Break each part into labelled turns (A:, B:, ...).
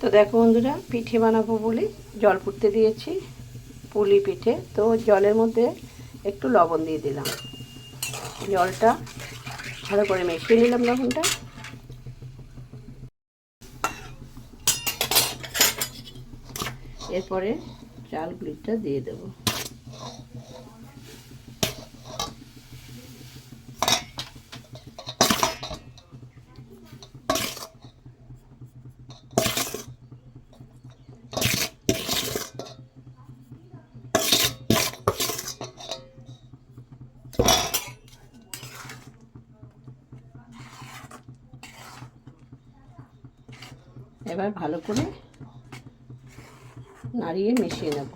A: তো দেখো বন্ধুরা, পিঠে বানাবো বলে জল ফুটতে দিয়েছি, পুলি পিঠে। তো জলের মধ্যে একটু লবণ দিয়ে দিলাম। জলটা ভালো করে মিশিয়ে নিলাম লবণটা। এরপরে চাল গুলিটা দিয়ে দেবো। এবার ভালো করে নাড়িয়ে মিশিয়ে নেব।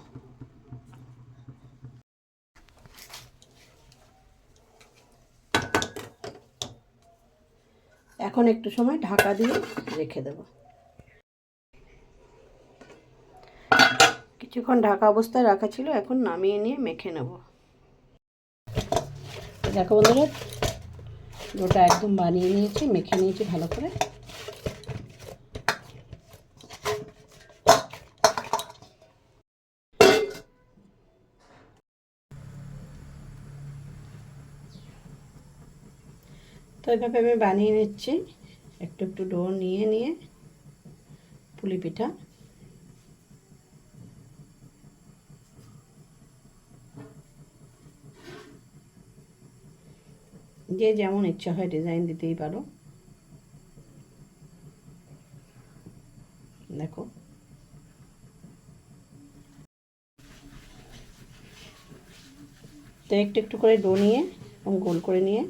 A: এখন একটু সময় ঢাকা দিয়ে রেখে দেব। কিছুক্ষণ ঢাকা অবস্থায় রাখা ছিল, এখন নামিয়ে নিয়ে মেখে নেব। দেখো বন্ধুরা, ডোটা একদম বানিয়ে নিয়েছি, মেখে নিয়েছি ভালো করে। তো এভাবে আমি বানিয়ে নিচ্ছি। একটু একটু ডো নিয়ে নিয়ে পুলি পিঠা। যে যেমন ইচ্ছা হয় ডিজাইন দিতেই পারো। দেখো। তো একটু একটু করে ডো নিয়ে এবং গোল করে নিয়ে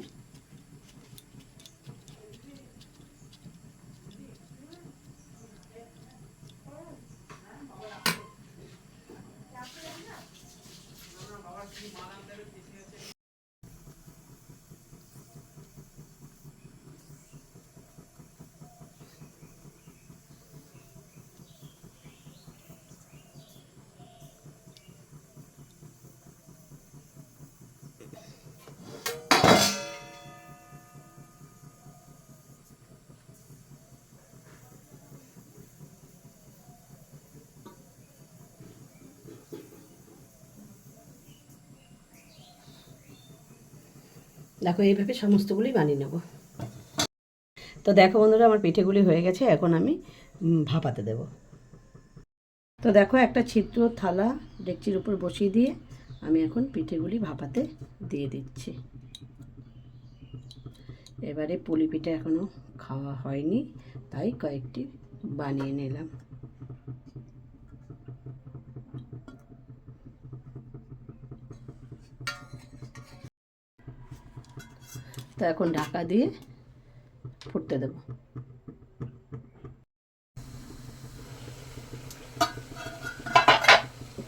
A: দেখো, এইভাবে সমস্তগুলি বানিয়ে নেব। তো দেখো বন্ধুরা, আমার পিঠেগুলি হয়ে গেছে, এখন আমি ভাপাতে দেব। তো দেখো, একটা ছিদ্র থালা ডেকচির উপর বসিয়ে দিয়ে আমি এখন পিঠেগুলি ভাপাতে দিয়ে দিচ্ছি। এবারে পুলি পিঠে এখনও খাওয়া হয়নি, তাই কয়েকটি বানিয়ে নিলাম। তো এখন ঢাকা দিয়ে ফুটতে দেব।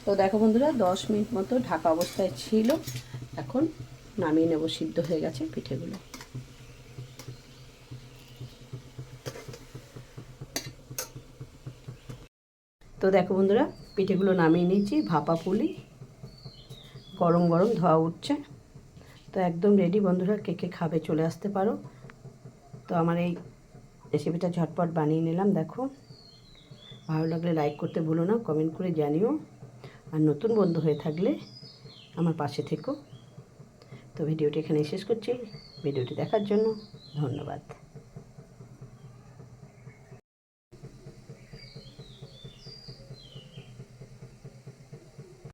A: তো দেখো বন্ধুরা, দশ মিনিট মতো ঢাকা অবস্থায় ছিল। এখন নামিয়ে নেব, সিদ্ধ হয়ে গেছে পিঠেগুলো। তো দেখো বন্ধুরা, পিঠেগুলো নামিয়ে নিয়েছি, ভাপা পুলি, গরম গরম ধোয়া উঠছে। তো একদম রেডি বন্ধুরা, কে কে খাবে চলে আসতে পারো। তো আমার এই রেসিপিটা ঝটপট বানিয়ে নিলাম, দেখো। ভালো লাগলে লাইক করতে ভুলো না কমেন্ট করে জানিও। আর নতুন বন্ধু হয়ে থাকলে আমার পাশে থেকো। তো ভিডিওটি এখানে শেষ করছি। ভিডিওটি দেখার জন্য ধন্যবাদ।